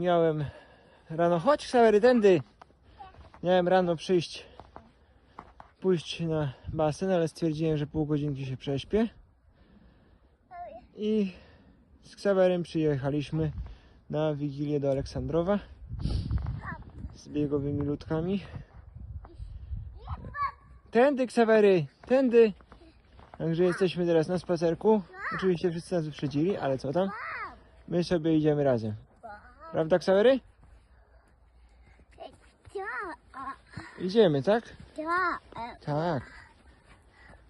miałem rano, chodź Ksawery, tędy. Miałem rano przyjść, pójść na basen, ale stwierdziłem, że pół godzinki się prześpię. I z Ksawerem przyjechaliśmy na Wigilię do Aleksandrowa z biegowymi ludkami. Tędy Ksawery, tędy. Także jesteśmy teraz na spacerku. Oczywiście wszyscy nas wyprzedzili, ale co tam? My sobie idziemy razem. Prawda Ksawery? Idziemy, tak? Tak.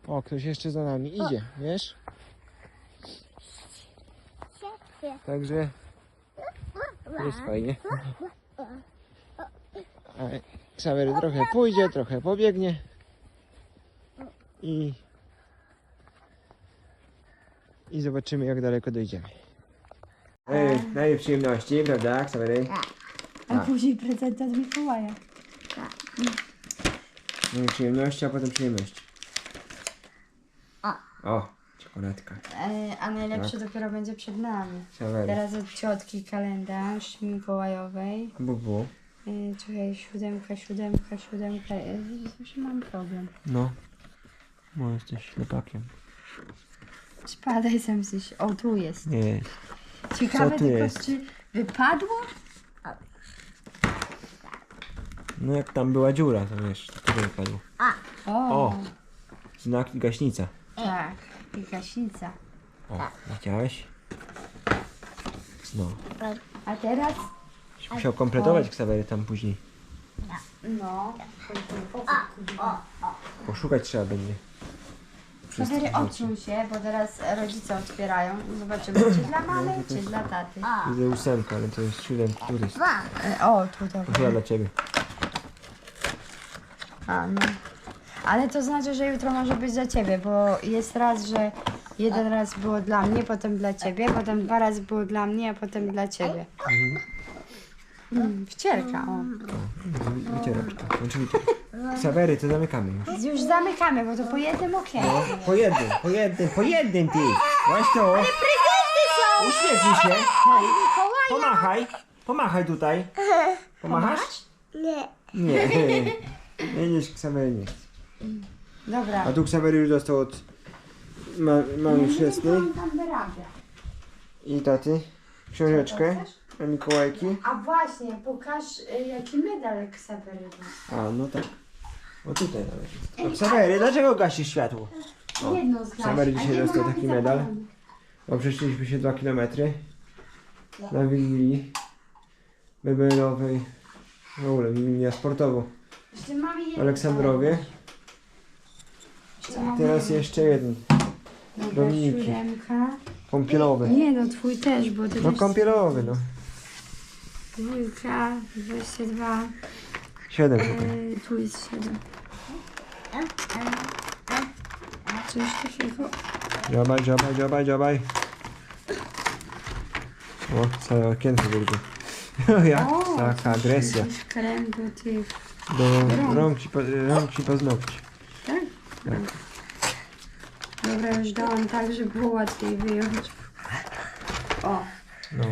O, ktoś jeszcze za nami idzie, wiesz? Także jest fajnie. Ksawery trochę pójdzie, trochę pobiegnie. I i zobaczymy jak daleko dojdziemy. Ej, najpierw przyjemności, prawda, Ksawery? A później prezent od Mikołaja. Najpierw przyjemności, a potem przyjemności. O, czekoladka. E, a najlepsze dopiero będzie przed nami. Ksawery. Teraz od ciotki kalendarz Mikołajowej. Bubu. E, czekaj, siódemka, siódemka, siódemka. E, zawsze mam problem. No. Bo jesteś ślepakiem. Spadaj sam coś. O, tu jest. Nie. Ciekawe tu tylko, jest? czy wypadło? No jak tam była dziura, to wiesz, to wypadło. O, O. Znak i gaśnica. tak. I gaśnica. O, widziałeś? No. A teraz? Musiał kompletować Ksawery tam później. No. Poszukać trzeba będzie. Rzeczy. odsuń się, bo teraz rodzice otwierają. Zobaczymy, czy dla mamy, czy dla taty. Widzę ósemkę, ale to jest siódemka. Który jest? E, o, tu To dobra. chyba dla ciebie. A, no. Ale to znaczy, że jutro może być za ciebie, bo jest raz, że jeden raz było dla mnie, potem dla ciebie, potem dwa razy było dla mnie, a potem dla ciebie. Mm, wcierka, o. Wycieraczka. Znaczy wycieraczka. Ksawery, to zamykamy już. Już zamykamy, bo to po jednym okienku. No, po jednym, po jednym, po jednym ty. Ale prezenty są. Uśmiechnij się. Hej. Pomachaj. Pomachaj tutaj. Pomachasz? Nie. Nie. Nie, nie, Ksawery nie. Dobra. A tu Ksawery już dostał od ma, mamy chrzestnej tam wyrabia. i taty książeczkę na Mikołajki. A właśnie, pokaż y, jaki medal Ksawery ma. A, no tak. O tutaj nawet jest. O, Ksawery, dlaczego gasisz światło? O, Jedno z Ksawery nas, a dzisiaj dostał taki medal. Bo przeszliśmy się 2 km na Wigilii Bebelowej. W ogóle Wigilia sportowo Jeszcze. Aleksandrowie. Jeszcze Teraz jeszcze jeden Dobra, Dominiki. siódemka. kąpielowy. Nie no, twój też, bo ty No też... kąpielowy, no. Dwójka, 22, 7 szukaj. e, tu jest 7. Coś takiego. Dziobaj, dziobaj, dziobaj, dziobaj. O, całe okienko wielkie. Jak O, taka agresja. Jakiś krem do tych... Do rąk ci, po- rąk ci paznokci. Tak? Dobra, już dałam tak, żeby było łatwiej wyjąć. O, No.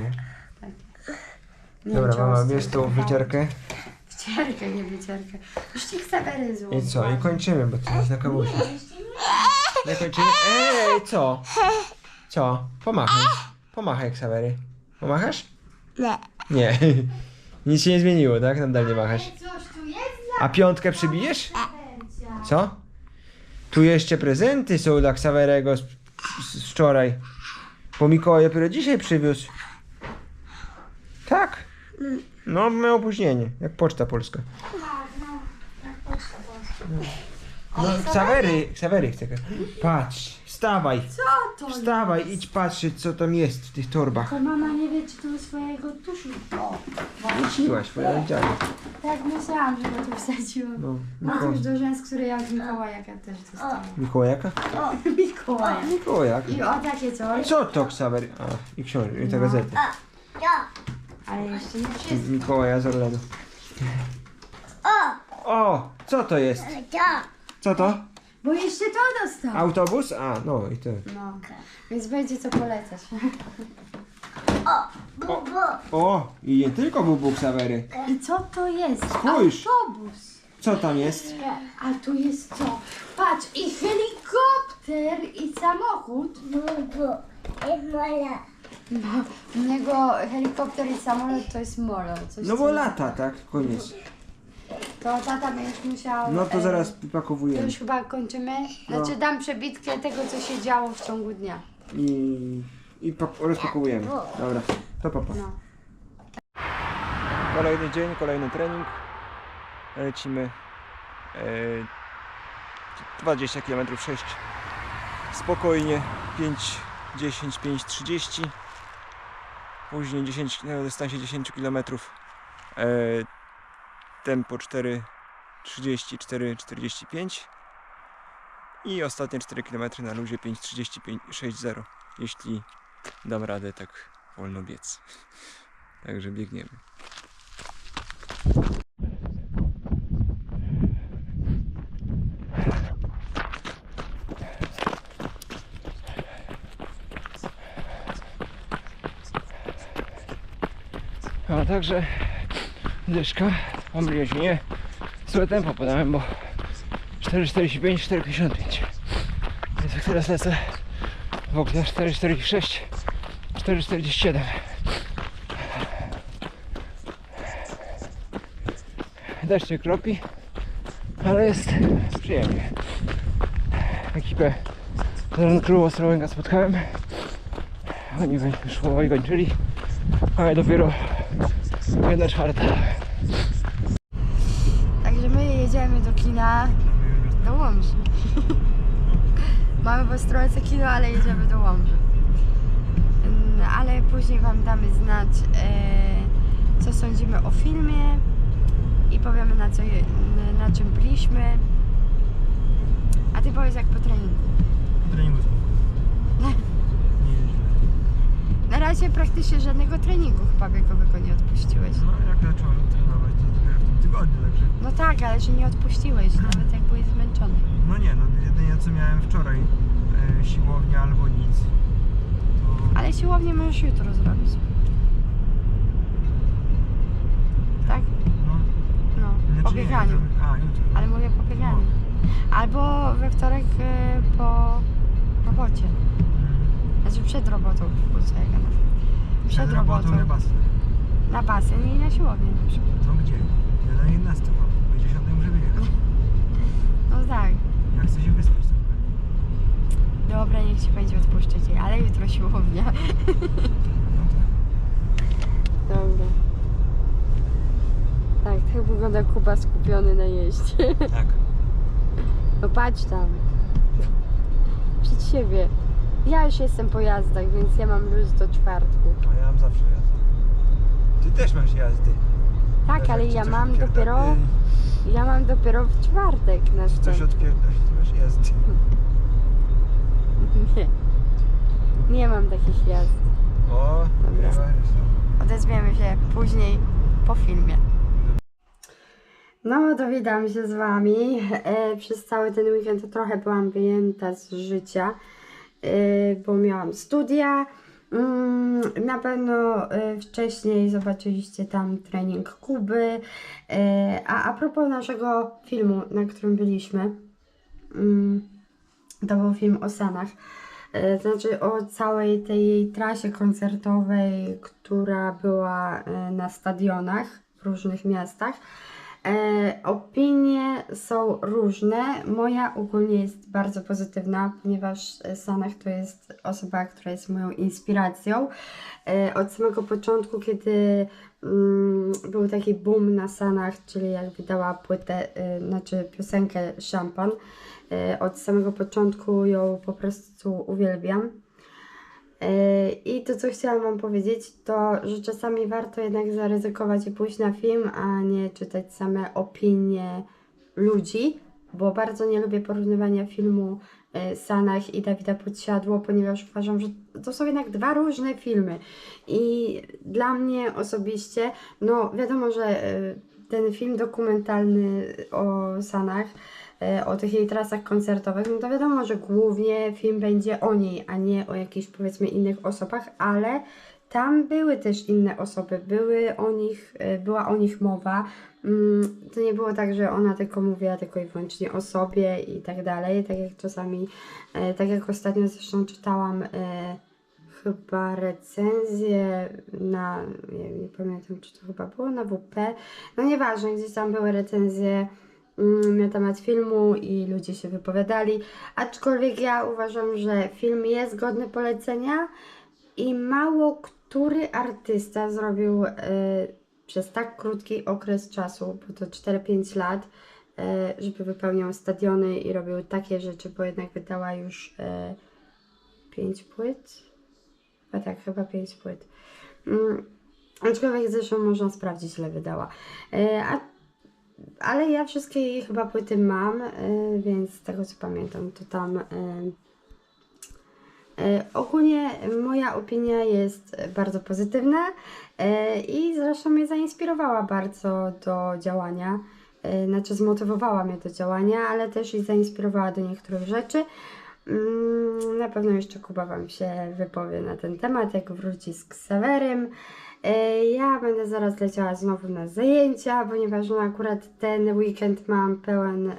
nie Dobra, wiem, mama, bierz tą wycierkę. Wcierkę, nie wycierkę. Już ci Ksawery zło. I co? I kończymy, bo to jest na kawusie. Nie kończymy. Ej, co? Co? Pomachaj. Pomachaj, Ksawery. Pomachasz? Nie. Nie. Nic się nie zmieniło, tak? Nadal nie machasz. Coś tu jest A piątkę przybijesz? Co? Tu jeszcze prezenty są dla Ksawerego z, z wczoraj. Bo Mikołaj dopiero dzisiaj przywiózł. Tak? No, miał opóźnienie, jak Poczta Polska. No, Ksawery, Ksawery chce. Patrz, wstawaj, Co to wstawaj, idź patrzeć co tam jest w tych torbach. To mama nie wie, czy tu swojego tuszu. O, Wróciłaś, twoja dziadek. tak myślałam, że go tu wsadziłam. No, No to Miko... już do rzęs, które ja od Mikołajaka też dostałam. Mikołajaka? Mikołaja. Mikołajaka. I o takie coś. Co to Ksawery? A, i książki, i te gazety. Ale jeszcze nie wszystko. Mikołaja z Orlenu. O, co to jest? Co to? Bo jeszcze to dostał. Autobus? A, no i to. No, więc będzie co polecać. O, i nie tylko Bubu Ksawery. I co to jest? Spójrz. Autobus. Co tam jest? A tu jest co? Patrz, i helikopter, i samochód. No, u niego helikopter i samolot to jest molo. Coś No bo co- lata, tak? Koniec. To tata będziesz musiał... No to e, zaraz To już chyba kończymy. Znaczy dam przebitkę tego, co się działo w ciągu dnia. I, i pak- rozpakowujemy. Dobra, to papa. No. Kolejny dzień, kolejny trening. Lecimy e, 20 km 6. Spokojnie 5, 10, 5, 30. Później 10, na dystansie 10 km e, tempo 4, 30, 4, 45. I ostatnie 4 km na luzie 5, 35, 6, 0. Jeśli dam radę tak wolno biec. Także biegniemy. Także dyszka, pomyliłeś mnie. Złe tempo podałem, bo 4,45, 4,55. Więc jak teraz lecę w oknie 4,46, 4,47. Deszcz nie kropi, ale jest przyjemnie. Ekipę Run Crew Ostrołęka spotkałem. Oni już powoli kończyli, ale dopiero jedna czwarta. Także my jedziemy do kina do Łomży. Mamy w Ostrołęce kino, ale jedziemy do Łomży. Ale później Wam damy znać, e, co sądzimy o filmie i powiemy na, co je, na czym byliśmy. A Ty powiedz jak po treningu. treningu spoko. Na razie praktycznie żadnego treningu chyba wiekowego nie odpuściłeś. No jak zacząłem trenować, to dopiero w tym tygodniu, także No tak, ale że nie odpuściłeś, nawet jak byłeś zmęczony. no nie, no jedynie co miałem wczoraj, e, siłownia albo nic. To Ale siłownię możesz jutro zrobić. Tak? no, No, znaczy po nie, bieganiu. A, jutro. Ale mówię po bieganiu. Albo we wtorek y, po robocie. Znaczy przed robotą, jak gadam. Przed robotą. na basen. Na basen i na siłownię na przykład. No gdzie? Ja na 11 mam, o 10 muszę wyjechać. No tak. Ja chcę się wyspać trochę. Dobra, niech ci będzie odpuszczać ale jutro siłownia. No tak. Dobra. Tak, tak wygląda Kuba skupiony na jeździe. Tak. No patrz tam. Przed siebie. Ja już jestem po jazdach, więc ja mam luz do czwartku. A ja mam zawsze jazdę. Ty też masz jazdy. Tak, Wiesz, ale jak ci ja coś mam odpierda- dopiero. Ja mam dopiero w czwartek Coś następny. odpierdać, ty masz jazdy. Nie. Nie mam takich jazd. O, Dobra. Odezwiemy się później po filmie. No, to witam się z Wami. E, przez cały ten weekend to trochę byłam wyjęta z życia, bo miałam studia. Mm, na pewno e, wcześniej zobaczyliście tam trening Kuby. E, a a propos naszego filmu, na którym byliśmy, mm, to był film o Sanach. Znaczy o całej tej trasie koncertowej, która była na stadionach w różnych miastach. E, opinie są różne. Moja ogólnie jest bardzo pozytywna, ponieważ e, Sanach to jest osoba, która jest moją inspiracją. E, od samego początku, kiedy mm, był taki boom na Sanach, czyli jak wydała płytę, znaczy piosenkę Szampan, od samego początku ją po prostu uwielbiam. I to, co chciałam Wam powiedzieć, to, że czasami warto jednak zaryzykować i pójść na film, a nie czytać same opinie ludzi, bo bardzo nie lubię porównywania filmu e, Sanach i Dawida Podsiadło, ponieważ uważam, że to są jednak dwa różne filmy. I dla mnie osobiście, no wiadomo, że e, ten film dokumentalny o Sanach, o tych jej trasach koncertowych, no to wiadomo, że głównie film będzie o niej, a nie o jakichś powiedzmy innych osobach, ale tam były też inne osoby, były o nich, e, była o nich mowa. Mm, To nie było tak, że ona tylko mówiła tylko i wyłącznie o sobie i tak dalej, tak jak czasami, e, tak jak ostatnio zresztą czytałam e, chyba recenzję na, nie, nie pamiętam czy to chyba było na WP, no nieważne, gdzieś tam były recenzje na temat filmu i ludzie się wypowiadali, aczkolwiek ja uważam, że film jest godny polecenia i mało który artysta zrobił e, przez tak krótki okres czasu, bo to 4-5 lat, e, żeby wypełniał stadiony i robił takie rzeczy, bo jednak wydała już 5 płyt. A tak, chyba 5 płyt. Mm, aczkolwiek zresztą można sprawdzić, ile wydała. E, a, ale ja wszystkie jej chyba płyty mam, e, więc z tego co pamiętam, to tam. E, E, Ogólnie moja opinia jest bardzo pozytywna i zresztą mnie zainspirowała bardzo do działania. Znaczy zmotywowała mnie do działania, ale też i zainspirowała do niektórych rzeczy. Mm, Na pewno jeszcze Kuba Wam się wypowie na ten temat, jak wróci z Ksawerem. E, Ja będę zaraz leciała znowu na zajęcia, ponieważ no akurat ten weekend mam pełen e,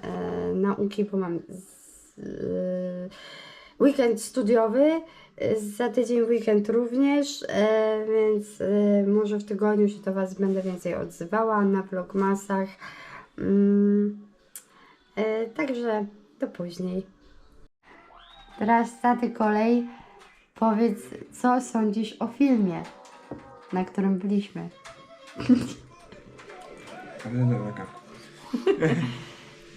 nauki, bo mam e, weekend studiowy, za tydzień weekend również, więc może w tygodniu się do Was będę więcej odzywała na vlogmasach. Mm, także do później. Teraz taty kolej. Powiedz, co sądzisz o filmie, na którym byliśmy? No dobra, kawka.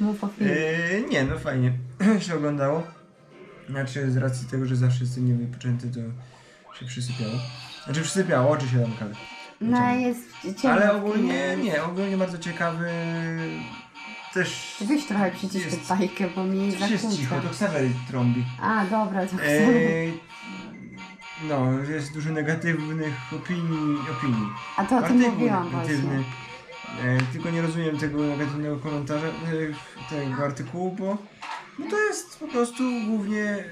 Mów o filmie. Eee, nie, no fajnie się oglądało. Znaczy z racji tego, że zawsze jestem niewypoczęty, to się przysypiało. Znaczy przysypiało, oczy się zamykały. No jest ciemno Ale w ogólnie kinie. nie, ogólnie bardzo ciekawy. Też Weź trochę przycisz Jest- tę bajkę, bo mi Przecież jest zakłóca. cicho, to Ksawery trąbi. A, dobra, to chcę. Eee, no, jest dużo negatywnych opinii. opinii. A to o tym mówiłam negatywny. E, tylko nie rozumiem tego negatywnego komentarza, e, tego artykułu, bo no to jest po prostu głównie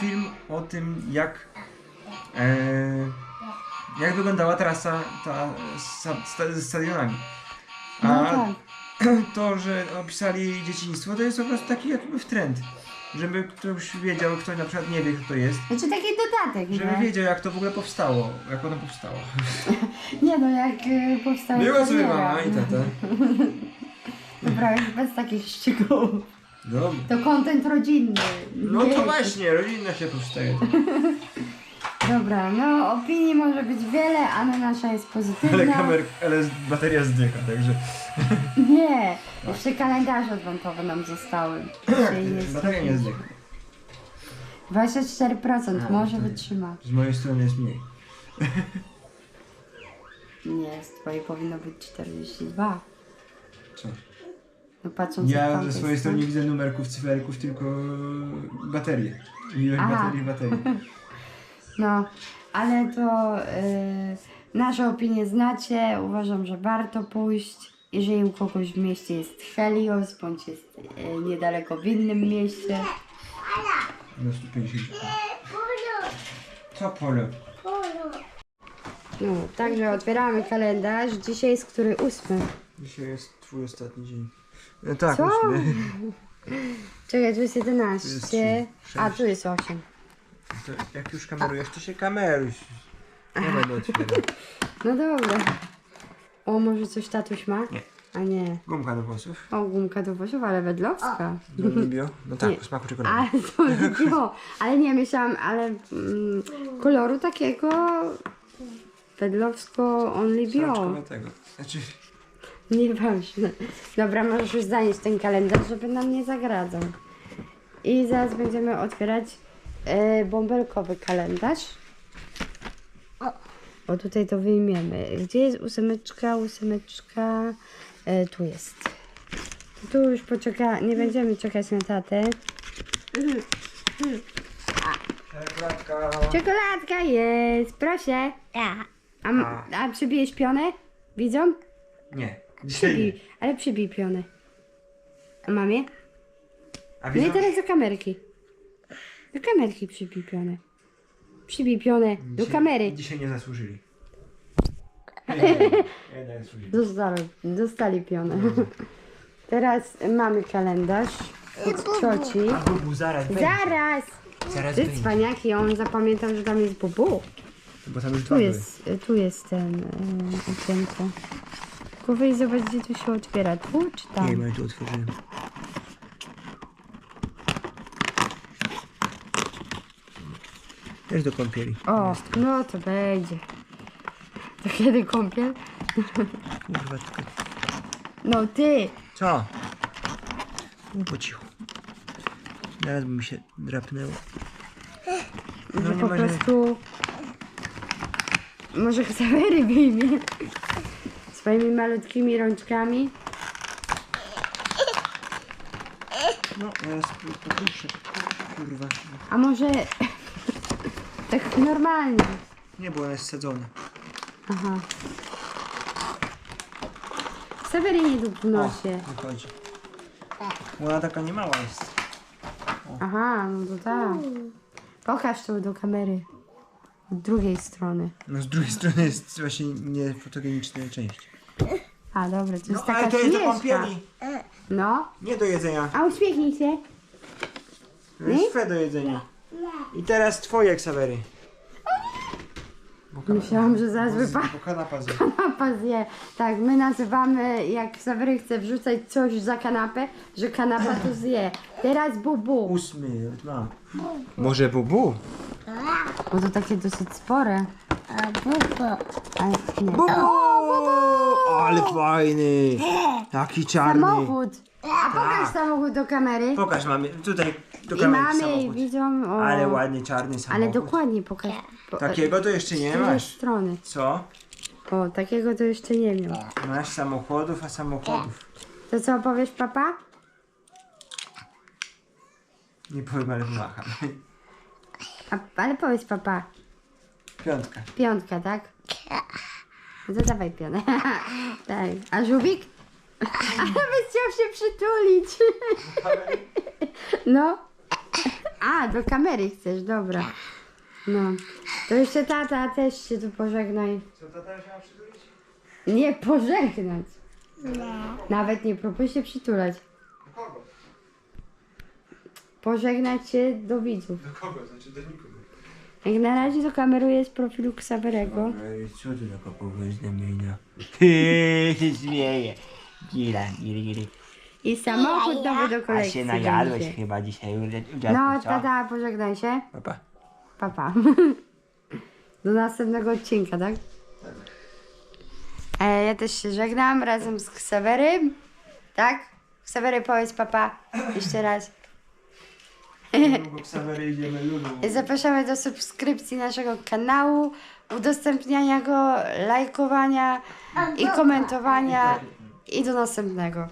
film o tym, jak e, jak wyglądała trasa ta sta, ze stadionami. A No tak. to, że opisali dzieciństwo, to jest po prostu taki jakby w trend. Żeby ktoś wiedział, kto na przykład nie wie, kto to jest, Znaczy taki dodatek, żeby nie? wiedział, jak to w ogóle powstało, jak ono powstało. Nie no, jak y, powstała Była sobie mama i tata. Dobra, już bez takich szczegółów. Dobra. To content rodzinny. No Nie. to właśnie, rodzina się powstaje. Dobra, no opinii może być wiele, ale nasza jest Ale, pozytywna. kamer, ale bateria zdycha, także. Nie, jeszcze kalendarze adwentowe nam zostały. Dzisiaj jest Bateria nie zdycha. 24%, A, może to- wytrzyma. Z mojej strony jest mniej. Nie, z twojej powinno być 42. Co? No patrząc od Ja ze tamtej swojej strony strony. nie widzę numerków, cyferków, tylko baterie. Ilość Aha. baterii, baterii. No, ale to y, nasze opinie znacie. Uważam, że warto pójść. Jeżeli u kogoś w mieście jest Helios, bądź jest y, niedaleko w innym mieście. Na 150. Co polo? No, także otwieramy kalendarz. Dzisiaj jest który ósmy. Dzisiaj jest twój ostatni dzień. No tak, Co? ósmy. Czekaj, tu jest Tu jest 11. trzy, A, sześć. tu jest 8. To jak już kamerujesz, to się kameruj. Nie będę otwierał. No dobra. O, może coś tatuś ma? Nie. A nie. Gumka do włosów. O, gumka do włosów, ale wedlowska. Do Libio? No tak, Nie. smaku czekolady. Ale to było. Ale nie myślałam, ale mm, koloru takiego wedlowsko only bio. Smaczkowatego. Znaczy, Nieważne. Dobra, możesz już zanieść ten kalendarz, żeby nam nie zagradzał. I zaraz będziemy otwierać e, bąbelkowy kalendarz. O, tutaj to wyjmiemy. Gdzie jest ósemeczka? Ósemeczka. E, tu jest. Tu już poczeka, nie będziemy czekać na tatę. czekoladka. Czekoladka jest, proszę. A, a, przybijesz pionę? Widzą? Nie. Przybij, ale przybij pionę. A mamie? A No i teraz do kamerki. Do kamerki. Przybij pionę do Dzisiaj- kamery. Dzisiaj nie zasłużyli. Jednak zasłużyli. Dostali, dostali pionę. Teraz mamy kalendarz od cioci. A Bubu, zaraz będzie. Zaraz! Zaraz Ty będzie. cwaniaki, on zapamiętał, że tam jest bubu. Bo tam już Tu były. jest, tu jest ten y, okienko. Tylko weź zobacz, gdzie tu się otwiera. Tu czy Nie tam? ja tu otworzyłem. Też do kąpieli. O, no to będzie. To kiedy kąpiel? Kurwa, tylko... No ty! Co? No po cichu. Zaraz by mi się drapnęło. że No nie po może... prostu... Może Ksawery wyjmie. Swoimi malutkimi rączkami. No, zaraz poproszę. Kurwa. A może... tak normalnie. Nie, bo ona jest sadzona. Aha. Ksawery nie dup w nosie. wychodzi. Bo ona taka nie mała jest. Aha, no to tak. Pokaż to do kamery. Od drugiej strony. No z drugiej strony jest właśnie niefotogeniczna część. A dobra, to jest No taka ale to jest do śmieszka. kąpieli. No. Nie do jedzenia. A uśmiechnij się. To jest twe do jedzenia. I teraz twoje ksawery. Myślałam, że zaraz wypa Bo kanapa zje. kanapa zje. Tak, my nazywamy, jak Sawery chce wrzucać coś za kanapę, że kanapa to zje. Teraz bubu. Ósmy, mam. Może bubu? Bo to takie dosyć spore. A nie. Bubu! Ale fajny! Jaki czarny. Samochód. A pokaż samochód do kamery. Pokaż mamy, tutaj do I kamery mamy, i samochód. widzą. O. Ale ładny czarny samochód. Ale dokładnie pokaż. Po, Takiego to jeszcze z nie drugiej masz. strony. Co? O, takiego to jeszcze nie miał. Masz samochodów, a samochodów. To co powiesz, papa? Nie powiem, ale macham. A, ale powiedz, papa. Piątka. Piątka, tak? No to dawaj pionę. tak. A żółwik? A nawet chciał się przytulić. no. A, do kamery chcesz, dobra. No. To jeszcze tata też się tu pożegnaj. Co to teraz miała przytulić? Nie pożegnać. Nawet nie próbuj się przytulać. Do kogo? Pożegnać się do widzów. Do kogo? Znaczy do nikogo. Jak na razie to kameruję z profilu Ksawerego. Ej, co ty taka poważna mina? Ty się śmieje. Gila, gili, gili. I samochód nowy do A kolekcji się najadłeś będzie. chyba dzisiaj u u No, co? tata, pożegnaj się. Papa. Papa. Do następnego odcinka, tak? E, ja też się żegnam razem z Ksawerym. Tak? Ksawery, powiedz papa jeszcze raz. Bo Ksawery idziemy lulu. Zapraszamy do subskrypcji naszego kanału, udostępniania go, lajkowania i komentowania. I do następnego.